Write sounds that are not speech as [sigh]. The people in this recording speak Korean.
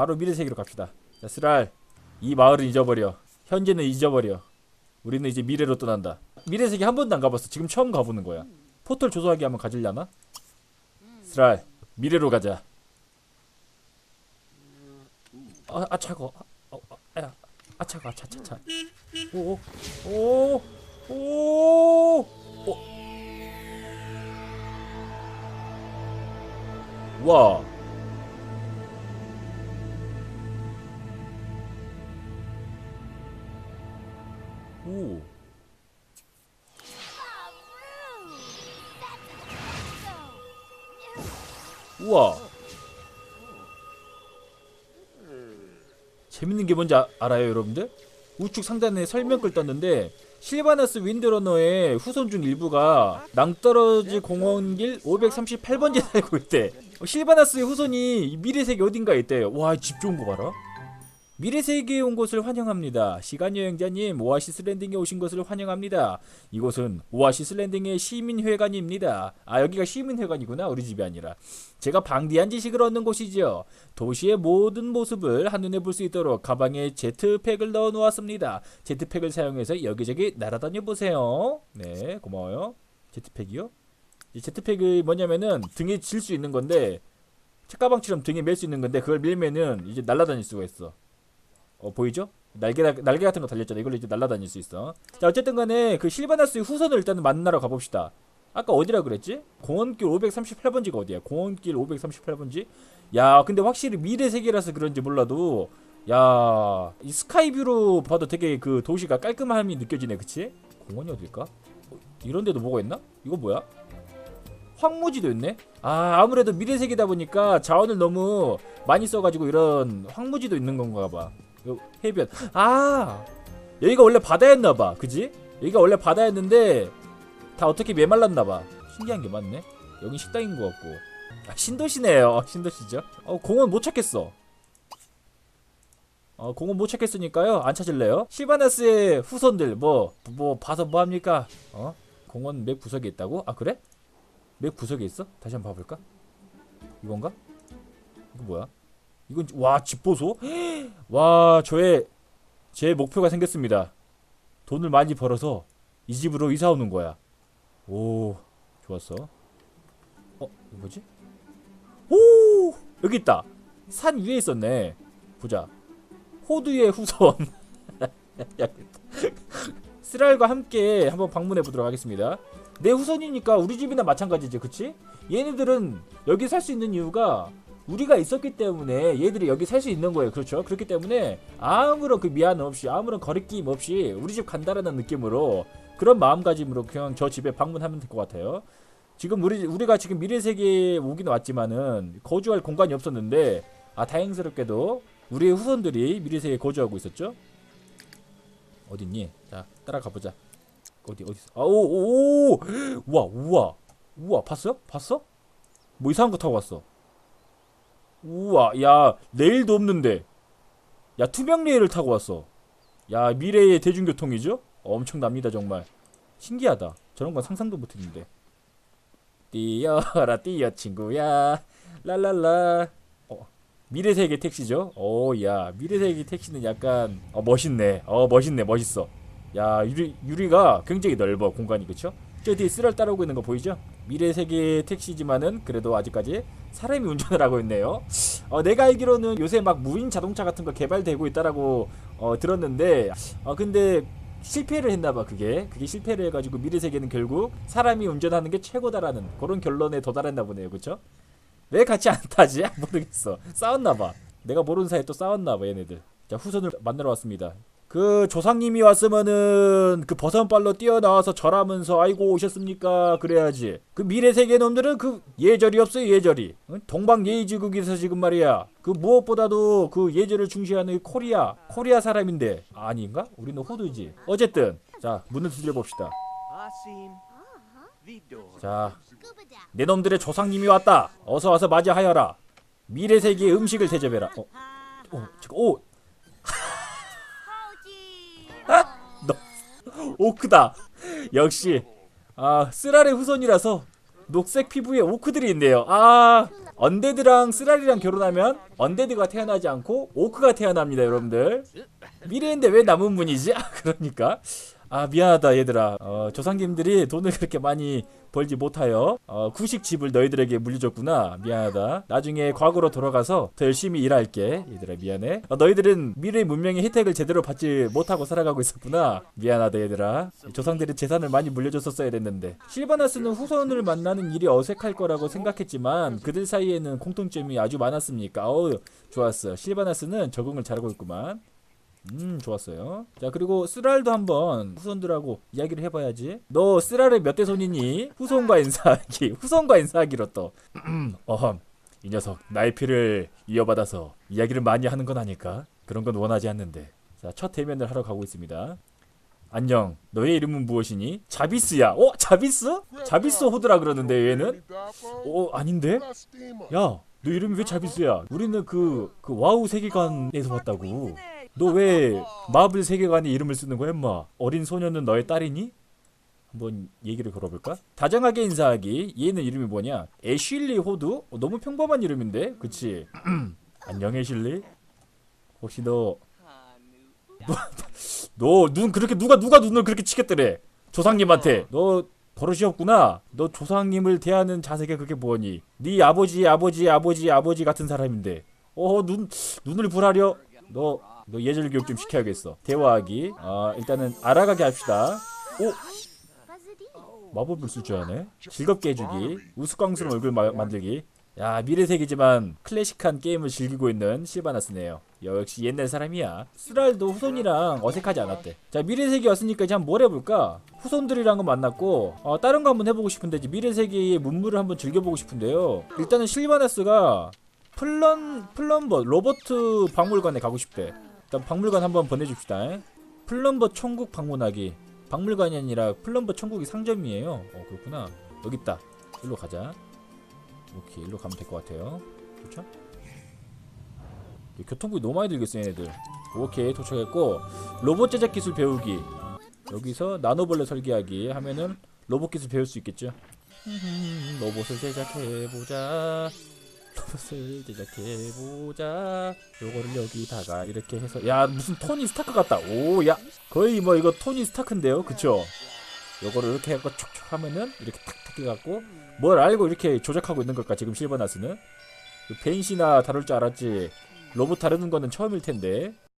바로 미래 세계로 갑시다. 자, 스랄. 이 마을은 잊어버려. 현재는 잊어버려. 우리는 이제 미래로 떠난다. 미래 세계 한 번도 안 가봤어. 지금 처음 가보는 거야. 포털 조소하기 한번 가질려나? 스랄. 미래로 가자. 아, 아 차고. 아, 어, 아, 야. 아 차가. 아, 차, 차, 차. 오, 오, 오, 오. 와. 오. 우와. 재밌는 게 뭔지 아, 알아요, 여러분들? 우측 상단에 설명글 떴는데 실바나스 윈드러너의 후손 중 일부가 낭떠러지 공원길 538번지에 [laughs] 살고 있대. 어, 실바나스의 후손이 이 미래세계 어딘가에 있대. 와, 집 좋은 거 봐라. 미래 세계에 온 것을 환영합니다. 시간 여행자님, 오아시스 랜딩에 오신 것을 환영합니다. 이곳은 오아시스 랜딩의 시민회관입니다. 아, 여기가 시민회관이구나. 우리 집이 아니라. 제가 방대한 지식을 얻는 곳이죠. 도시의 모든 모습을 한눈에 볼 수 있도록 가방에 제트팩을 넣어 놓았습니다. 제트팩을 사용해서 여기저기 날아다녀 보세요. 네, 고마워요. 제트팩이요? 이 제트팩이 뭐냐면은 등에 질 수 있는 건데 책가방처럼 등에 멜수 있는 건데 그걸 밀면은 이제 날아다닐 수가 있어. 어 보이죠? 날개 날개 같은 거 달렸잖아. 이걸로 이제 날아다닐 수 있어. 자 어쨌든 간에 그 실바나스의 후손을 일단은 만나러 가봅시다. 아까 어디라 그랬지? 공원길 538번지가 어디야? 공원길 538번지? 야 근데 확실히 미래 세계라서 그런지 몰라도 야 이 스카이뷰로 봐도 되게 그 도시가 깔끔함이 느껴지네 그치? 공원이 어딜까? 어, 이런 데도 뭐가 있나? 이거 뭐야? 황무지도 있네? 아 아무래도 미래 세계다 보니까 자원을 너무 많이 써가지고 이런 황무지도 있는 건가 봐요 해변. 아 여기가 원래 바다였나봐. 그지? 여기가 원래 바다였는데 다 어떻게 메말랐나봐. 신기한 게 많네. 여기 식당인 것 같고. 아 신도시네요. 어, 신도시죠? 어 공원 못 찾겠어. 어 공원 못 찾겠으니까요. 안 찾을래요? 시바나스의 후손들 뭐뭐 봐서 뭐합니까? 어? 공원 맵 구석에 있다고? 아 그래? 맵 구석에 있어? 다시 한번 봐볼까? 이건가? 이거 뭐야 이건 와 집보소? [gasps] 와 저의 제 목표가 생겼습니다. 돈을 많이 벌어서 이 집으로 이사 오는 거야. 오 좋았어. 어 뭐지? 오 여기 있다. 산 위에 있었네. 보자. 호두의 후손. [laughs] 야, 스랄과 함께 한번 방문해 보도록 하겠습니다. 내 후손이니까 우리 집이나 마찬가지지 그치? 얘네들은 여기 살 수 있는 이유가 우리가 있었기 때문에 얘들이 여기 살 수 있는 거예요. 그렇죠? 그렇기 때문에 아무런 그 미안 없이 아무런 거리낌 없이 우리 집 간다라는 느낌으로 그런 마음가짐으로 그냥 저 집에 방문하면 될 것 같아요. 지금 우리 우리가 지금 미래 세계에 오긴 왔지만은 거주할 공간이 없었는데 아 다행스럽게도 우리의 후손들이 미래 세계에 거주하고 있었죠. 어딨니? 자 따라가 보자. 어디 어디? 아오오 우와 우와 우와 봤어? 봤어? 뭐 이상한 거 타고 왔어. 우와 야 레일도 없는데. 야 투명 레일을 타고 왔어. 야 미래의 대중교통이죠? 엄청납니다 정말. 신기하다. 저런 건 상상도 못했는데. 뛰어라 뛰어 친구야. 랄랄라. 어, 미래세계 택시죠? 어야 미래세계 택시는 약간 어 멋있네. 어 멋있네 멋있어. 야 유리 유리가 굉장히 넓어 공간이. 그쵸 저 뒤에 쓰랄 따라오고 있는 거 보이죠 미래 세계 택시지만은 그래도 아직까지 사람이 운전을 하고 있네요. 어, 내가 알기로는 요새 막 무인 자동차 같은 거 개발되고 있다라고 어, 들었는데, 어, 근데 실패를 했나봐 그게 그게 실패를 해가지고 미래 세계는 결국 사람이 운전하는 게 최고다라는 그런 결론에 도달했나 보네요, 그렇죠? 왜 같이 안 타지? [laughs] 모르겠어. 싸웠나봐. 내가 모르는 사이에 또 싸웠나봐 얘네들. 자 후손을 만나러 왔습니다. 그 조상님이 왔으면은 그 버선발로 뛰어나와서 절하면서 아이고 오셨습니까? 그래야지. 그 미래 세계 놈들은 그 예절이 없어요 예절이. 응? 동방 예의지국에서 지금 말이야. 그 무엇보다도 그 예절을 중시하는 코리아 코리아 사람인데. 아닌가? 우리는 호두지. 어쨌든 자 문을 두드려 봅시다. Asim Vidor. 자내 놈들의 조상님이 왔다. 어서 와서 맞이하여라. 미래 세계의 음식을 대접해라. 어, 어 잠깐 오 오크다. 역시 아 쓰라의 후손이라서 녹색 피부에 오크들이 있네요. 아, 언데드랑 쓰라리랑 결혼하면 언데드가 태어나지 않고 오크가 태어납니다, 여러분들. 미래인데 왜 남은 분이지? 아, 그러니까. 아 미안하다 얘들아. 어, 조상님들이 돈을 그렇게 많이 벌지 못하여 어, 구식 집을 너희들에게 물려줬구나. 미안하다. 나중에 과거로 돌아가서 더 열심히 일할게. 얘들아 미안해. 어, 너희들은 미래 문명의 혜택을 제대로 받지 못하고 살아가고 있었구나. 미안하다 얘들아. 조상들이 재산을 많이 물려줬었어야 됐는데. 실바나스는 후손을 만나는 일이 어색할 거라고 생각했지만 그들 사이에는 공통점이 아주 많았습니까? 어우 좋았어. 실바나스는 적응을 잘하고 있구만 음 좋았어요 자 그리고 쓰랄도 한번 후손들하고 이야기를 해봐야지 너 쓰랄의 몇 대 손이니? 후손과 인사하기 후손과 인사하기로 또 [clears throat] 어험 이 녀석 나의 피를 이어받아서 이야기를 많이 하는 건 아닐까? 그런 건 원하지 않는데 자첫 대면을 하러 가고 있습니다 안녕 너의 이름은 무엇이니? 자비스야 어? 자비스? 자비스 호드라 그러는데 얘는? 어 아닌데? 야너 이름이 왜 자비스야? 우리는 그, 그 와우 세계관에서 왔다고 너 왜 마블 세계관에 이름을 쓰는 거야, 임마? 어린 소녀는 너의 딸이니? 한번 얘기를 걸어볼까? 다정하게 인사하기. 얘는 이름이 뭐냐? 애슐리 호드? 어, 너무 평범한 이름인데, 그치? [clears throat] 안녕 애슐리. 혹시 너, [laughs] 너눈 그렇게 누가 누가 눈을 그렇게 치겠더래? 조상님한테. 너 버릇이 없구나. 너 조상님을 대하는 자세가 그게 뭐니? 네 아버지, 아버지, 아버지, 아버지 같은 사람인데. 어, 눈 눈을 불하려. 너, 너 예절 교육 좀 시켜야겠어. 대화하기. 아, 일단은 알아가게 합시다. 오, 마법을 쓸 줄 아네. 즐겁게 해주기. 우스꽝스러운 얼굴 마- 만들기. 야, 미래색이지만 클래식한 게임을 즐기고 있는 실바나스네요. 역시 옛날 사람이야. 쓰랄도 후손이랑 어색하지 않았대. 자, 미래색이 왔으니까 이제 한번 뭘 해볼까? 후손들이랑은 만났고, 어, 다른 거 한번 해보고 싶은데, 이제 미래세계의 문물을 한번 즐겨보고 싶은데요. 일단은 실바나스가 플런, 플럼버, 로버트 박물관에 가고 싶대. 일단 박물관 한번 보내줍시다. 플럼버 천국 방문하기. 박물관이 아니라 플럼버 천국이 상점이에요. 어, 그렇구나. 여기 있다. 일로 가자. 오케이, 일로 가면 될 것 같아요. 그렇죠? 교통비 너무 많이 들겠어, 얘네들. 오케이, 도착했고 로봇 제작 기술 배우기. 여기서 나노벌레 설계하기 하면은 로봇 기술 배울 수 있겠죠? 음, 로봇을 제작해 보자. 로봇을 제작해 보자. 요거를 여기다가 이렇게 해서 야 무슨 토니 스타크 같다. 오, 야 거의 뭐 이거 토니 스타크인데요, 그쵸? 요거를 이렇게 해갖고 촉촉 하면은 이렇게 탁탁 해갖고 뭘 알고 이렇게 조작하고 있는 걸까 지금 실버나스는 그 벤시나 다룰 줄 알았지 로봇 다루는 거는 처음일 텐데